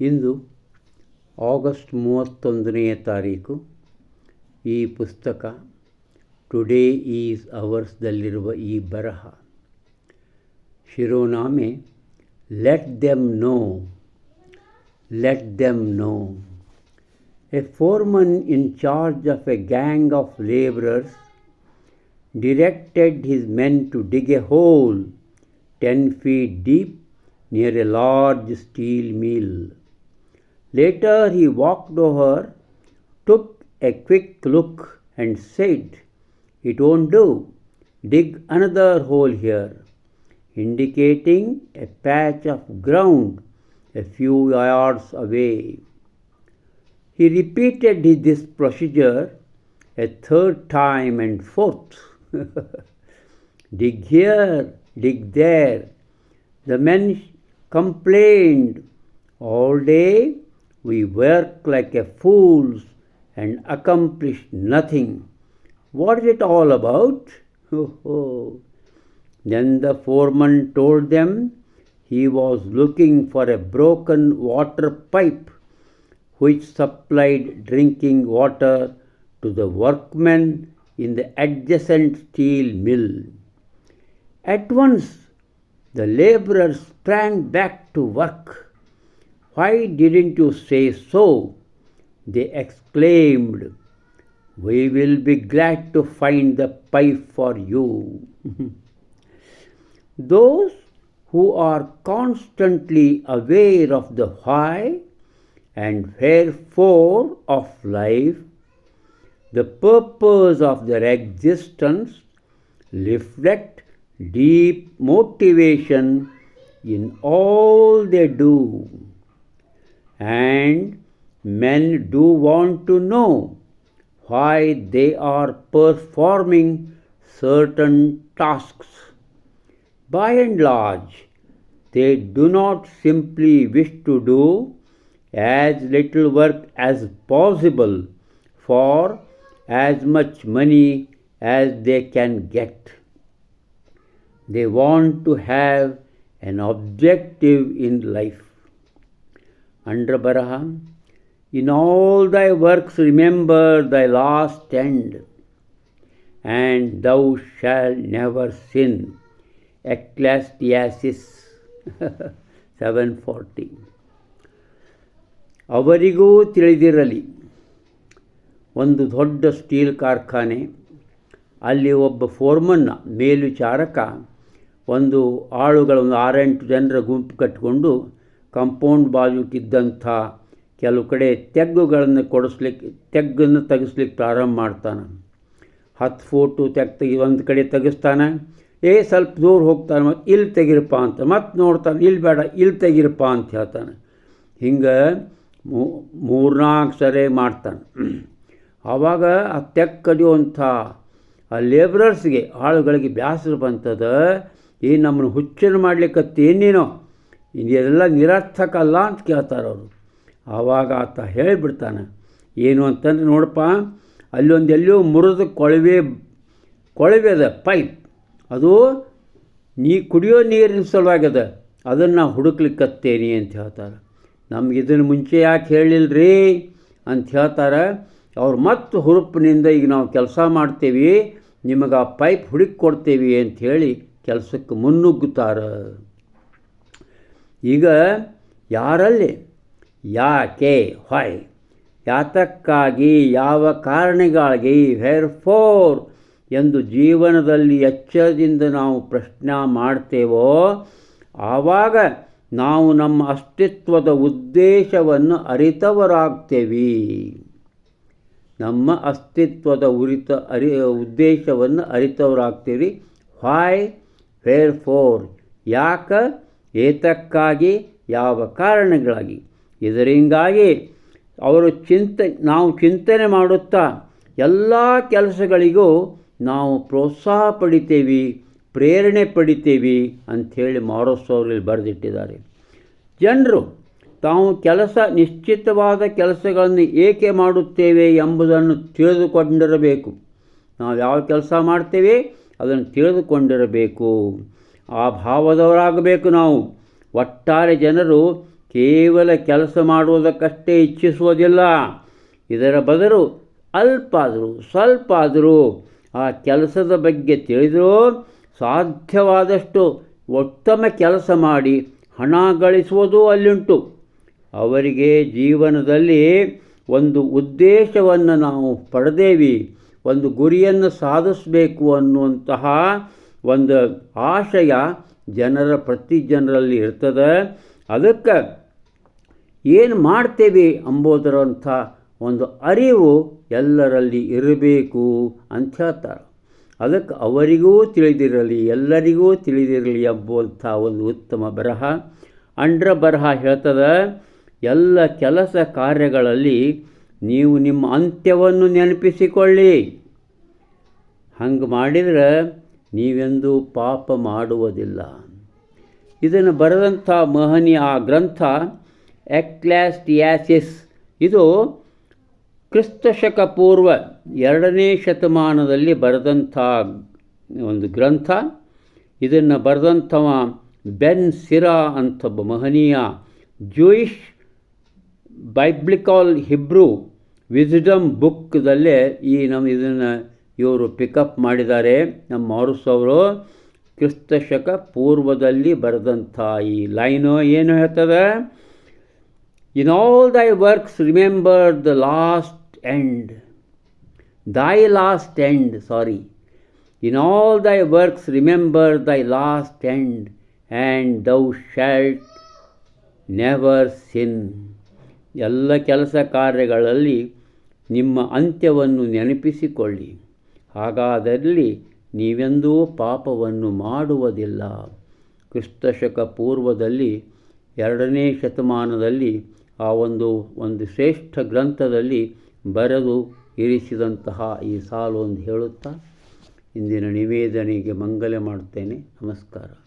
ಇಂದು August ಮೂವತ್ತೊಂದನೆಯ ತಾರೀಕು ಈ ಪುಸ್ತಕ ಟುಡೇ ಈಸ್ ಅವರ್ಸ್ದಲ್ಲಿರುವ ಈ ಬರಹ ಶಿರೋನಾಮೆ let them know let them know a foreman in charge of a gang of labourers directed his men to dig a hole 10 feet deep near a large steel mill. Later he walked over, took a quick look, and said, It won't do. Dig another hole here, indicating a patch of ground a few yards away. He repeated this procedure a third time and fourth. dig here, dig there. The men complained all day. We work like a fools and accomplish nothing. What is it all about? then the foreman told them he was looking for a broken water pipe which supplied drinking water to the workmen in the adjacent steel mill. At once the laborers sprang back to work. Why didn't you say so? They exclaimed. We will be glad to find the pipe for you. Those who are constantly aware of the why and wherefore of life the purpose of their existence reflect deep motivation in all they do. And men do want to know why they are performing certain tasks. By and large, they do not simply wish to do as little work as possible for as much money as they can get. They want to have an objective in life. Under Baraha, in all thy works remember thy last end, and thou shalt never sin. Ecclesiastes 740 ಅವರಿಗೂ ತಿಳಿದಿರಲಿ ಒಂದು ದೊಡ್ಡ steel ಕಾರ್ಖಾನೆ ಅಲ್ಲಿ ಒಬ್ಬ ಫೋರ್ಮನ್ನ ಮೇಲ್ವಿಚಾರಕ ಒಂದು ಆಳುಗಳ ಒಂದು ಆರೆಂಟು ಜನರ ಗುಂಪು ಕಟ್ಟಿಕೊಂಡು ಕಂಪೌಂಡ್ ಬಾಜುಕಿದ್ದಂಥ ಕೆಲವು ಕಡೆ ತೆಗ್ಗುಗಳನ್ನು ಕೊಡಿಸ್ಲಿಕ್ಕೆ ತೆಗ್ಗನ್ನು ತೆಗೆಸ್ಲಿಕ್ಕೆ ಪ್ರಾರಂಭ ಮಾಡ್ತಾನೆ. ಹತ್ತು ಫೋಟು ತೆಗ್ ತೆಗಿ ಒಂದು ಕಡೆ ತೆಗೆಸ್ತಾನೆ. ಏ, ಸ್ವಲ್ಪ ದೂರ ಹೋಗ್ತಾನೆ, ಮತ್ತು ಇಲ್ಲಿ ತೆಗಿರಪ್ಪ ಅಂತ, ಮತ್ತೆ ನೋಡ್ತಾನೆ, ಇಲ್ಲಿ ಬೇಡ, ಇಲ್ಲಿ ತೆಗಿರಪ್ಪ ಅಂತ ಹೇಳ್ತಾನೆ. ಹಿಂಗೆ ಮೂರ್ನಾಲ್ಕು ಸರಿ ಮಾಡ್ತಾನೆ. ಆವಾಗ ಆ ತೆಗ್ ಕದಿಯುವಂಥ ಆ ಲೇಬ್ರರ್ಸ್ಗೆ ಆಳುಗಳಿಗೆ ಬೇಸರ ಬಂತದ ಈ ನಮ್ಮನ್ನು ಹುಚ್ಚನ್ನು ಮಾಡ್ಲಿಕ್ಕತ್ತೇನೇನೋ ಇದೆಲ್ಲ ನಿರರ್ಥಕ ಅಲ್ಲ ಅಂತ ಕೇಳ್ತಾರೆ ಅವರು. ಆವಾಗ ಆತ ಹೇಳಿಬಿಡ್ತಾನೆ, ಏನು ಅಂತಂದ್ರೆ ನೋಡಪ್ಪ, ಅಲ್ಲೊಂದು ಎಲ್ಲೋ ಮುರಿದು ಕೊಳವೆ ಕೊಳವೆ ಅದ ಪೈಪ್ ಅದು ನೀ ಕುಡಿಯೋ ನೀರಿನ ಸಲುವಾಗ್ಯದ ಅದನ್ನು ಹುಡುಕ್ಲಿಕ್ಕತ್ತೇನೆ ಅಂತ ಹೇಳ್ತಾರೆ. ನಮ್ಗೆ ಇದನ್ನು ಮುಂಚೆ ಯಾಕೆ ಹೇಳಿಲ್ರಿ ಅಂತ ಹೇಳ್ತಾರೆ, ಅವ್ರು ಮತ್ತು ಹುರುಪಿನಿಂದ ಈಗ ನಾವು ಕೆಲಸ ಮಾಡ್ತೇವೆ, ನಿಮಗೆ ಆ ಪೈಪ್ ಹುಡುಕಿ ಕೊಡ್ತೇವೆ ಹೇಳಿ ಕೆಲಸಕ್ಕೆ ಮುನ್ನುಗ್ಗುತ್ತಾರೆ. ಈಗ ಯಾರಲ್ಲಿ? ಯಾಕೆ? ಹೊಯ್ ಯಾತಕ್ಕಾಗಿ? ಯಾವ ಕಾರಣಗಳಿಗೆ ಹೇರ್ ಫೋರ್ ಎಂದು ಜೀವನದಲ್ಲಿ ಎಚ್ಚರದಿಂದ ನಾವು ಪ್ರಶ್ನೆ ಮಾಡ್ತೇವೋ, ಆವಾಗ ನಾವು ನಮ್ಮ ಅಸ್ತಿತ್ವದ ಉದ್ದೇಶವನ್ನು ಅರಿತವರಾಗ್ತೇವೆ. ನಮ್ಮ ಅಸ್ತಿತ್ವದ ಉರಿತ, ಅರಿ, ಉದ್ದೇಶವನ್ನು ಅರಿತವರಾಗ್ತೀವಿ. ಹಾಯ್ ವೇರ್ ಫೋರ್ ಯಾಕ? ಏತಕ್ಕಾಗಿ? ಯಾವ ಕಾರಣಗಳಾಗಿ ಇದರಿಂದಾಗಿ ಅವರು ಚಿಂತೆ, ನಾವು ಚಿಂತನೆ ಮಾಡುತ್ತಾ ಎಲ್ಲ ಕೆಲಸಗಳಿಗೂ ನಾವು ಪ್ರೋತ್ಸಾಹ ಪಡಿತೇವೆ, ಪ್ರೇರಣೆ ಪಡಿತೇವೆ ಅಂಥೇಳಿ ಮಾರೋಸ್ ಅವರಲ್ಲಿ ಬರೆದಿಟ್ಟಿದ್ದಾರೆ. ಜನರು, ತಾವು ಕೆಲಸ, ನಿಶ್ಚಿತವಾದ ಕೆಲಸಗಳನ್ನು ಏಕೆ ಮಾಡುತ್ತೇವೆ ಎಂಬುದನ್ನು ತಿಳಿದುಕೊಂಡಿರಬೇಕು. ನಾವು ಯಾವ ಕೆಲಸ ಮಾಡ್ತೇವೆ? ಅದನ್ನು ತಿಳಿದುಕೊಂಡಿರಬೇಕು. ಆ ಭಾವದವರಾಗಬೇಕು ನಾವು. ಒಟ್ಟಾರೆ ಜನರು ಕೇವಲ ಕೆಲಸ ಮಾಡುವುದಕ್ಕಷ್ಟೇ ಇಚ್ಛಿಸುವುದಿಲ್ಲ. ಇದರ ಬದಲು ಅಲ್ಪ ಆದರೂ ಸ್ವಲ್ಪ ಆದರೂ ಆ ಕೆಲಸದ ಬಗ್ಗೆ ತಿಳಿದರೂ ಸಾಧ್ಯವಾದಷ್ಟು ಉತ್ತಮ ಕೆಲಸ ಮಾಡಿ ಹಣ ಗಳಿಸುವುದೂ ಅಲ್ಲಿಂಟು. ಅವರಿಗೆ ಜೀವನದಲ್ಲಿ ಒಂದು ಉದ್ದೇಶವನ್ನು ನಾವು ಪಡೆದೇವಿ, ಒಂದು ಗುರಿಯನ್ನು ಸಾಧಿಸಬೇಕು ಅನ್ನುವಂತಹ ಒಂದು ಆಶಯ ಜನರ ಪ್ರತಿ ಜನರಲ್ಲಿ ಇರ್ತದೆ. ಅದಕ್ಕೆ ಏನು ಮಾಡ್ತೇವೆ ಅಂಬೋದರಂಥ ಒಂದು ಅರಿವು ಎಲ್ಲರಲ್ಲಿ ಇರಬೇಕು ಅಂತ ಹೇಳ್ತಾರೆ. ಅದಕ್ಕೆ ಅವರಿಗೂ ತಿಳಿದಿರಲಿ, ಎಲ್ಲರಿಗೂ ತಿಳಿದಿರಲಿ ಎಂಬುವಂಥ ಒಂದು ಉತ್ತಮ ಬರಹ. ಅಂಡ್ರ ಬರಹ ಹೇಳ್ತದೆ, ಎಲ್ಲ ಕೆಲಸ ಕಾರ್ಯಗಳಲ್ಲಿ ನೀವು ನಿಮ್ಮ ಅಂತ್ಯವನ್ನು ನೆನಪಿಸಿಕೊಳ್ಳಿ. ಹಂಗೆ ಮಾಡಿದರೆ ನೀವೆಂದೂ ಪಾಪ ಮಾಡುವುದಿಲ್ಲ. ಇದನ್ನು ಬರೆದಂಥ ಮಹನೀಯ ಆ ಗ್ರಂಥ ಎಕ್ಲಾಸ್ಟಿಯಾಸಿಸ್ ಇದು ಕ್ರಿಸ್ತಶಕ ಪೂರ್ವ ಎರಡನೇ ಶತಮಾನದಲ್ಲಿ ಬರೆದಂಥ ಒಂದು ಗ್ರಂಥ. ಇದನ್ನು ಬರೆದಂಥವ ಬೆನ್ ಸಿರಾ ಒಬ್ಬ ಮಹನೀಯ ಜೂಯಿಷ್ ಬೈಬ್ಲಿಕಾಲ್ ಹಿಬ್ರೂ ವಿಸ್ಡಮ್ ಬುಕ್ದಲ್ಲೇ ಈ ನಮ್ಮ ಇದನ್ನು ಇವರು ಪಿಕಪ್ ಮಾಡಿದ್ದಾರೆ ನಮ್ಮ ಮಾರುಸ್ ಅವರು ಕ್ರಿಸ್ತಶಕ ಪೂರ್ವದಲ್ಲಿ ಬರೆದಂಥ ಈ ಲೈನು ಏನು ಹೇಳ್ತದೆ? In all thy works remember the last end thy last end sorry in all thy works remember thy last end and thou shalt never sin ಎಲ್ಲ ಕೆಲಸ ಕಾರ್ಯಗಳಲ್ಲಿ ನಿಮ್ಮ ಅಂತ್ಯವನ್ನು ನೆನಪಿಸಿಕೊಳ್ಳಿ. ಹಾಗಾದಲ್ಲಿ ನೀವೆಂದೂ ಪಾಪವನ್ನು ಮಾಡುವುದಿಲ್ಲ. ಕ್ರಿಸ್ತಶಕ ಪೂರ್ವದಲ್ಲಿ ಎರಡನೇ ಶತಮಾನದಲ್ಲಿ ಆ ಒಂದು ಒಂದು ಶ್ರೇಷ್ಠ ಗ್ರಂಥದಲ್ಲಿ ಬರೆದು ಇರಿಸಿದಂತಹ ಈ ಸಾಲು ಹೇಳುತ್ತಾ, ಇಂದಿನ ನಿವೇದನೆಗೆ ಮಂಗಲೆ ಮಾಡುತ್ತೇನೆ. ನಮಸ್ಕಾರ.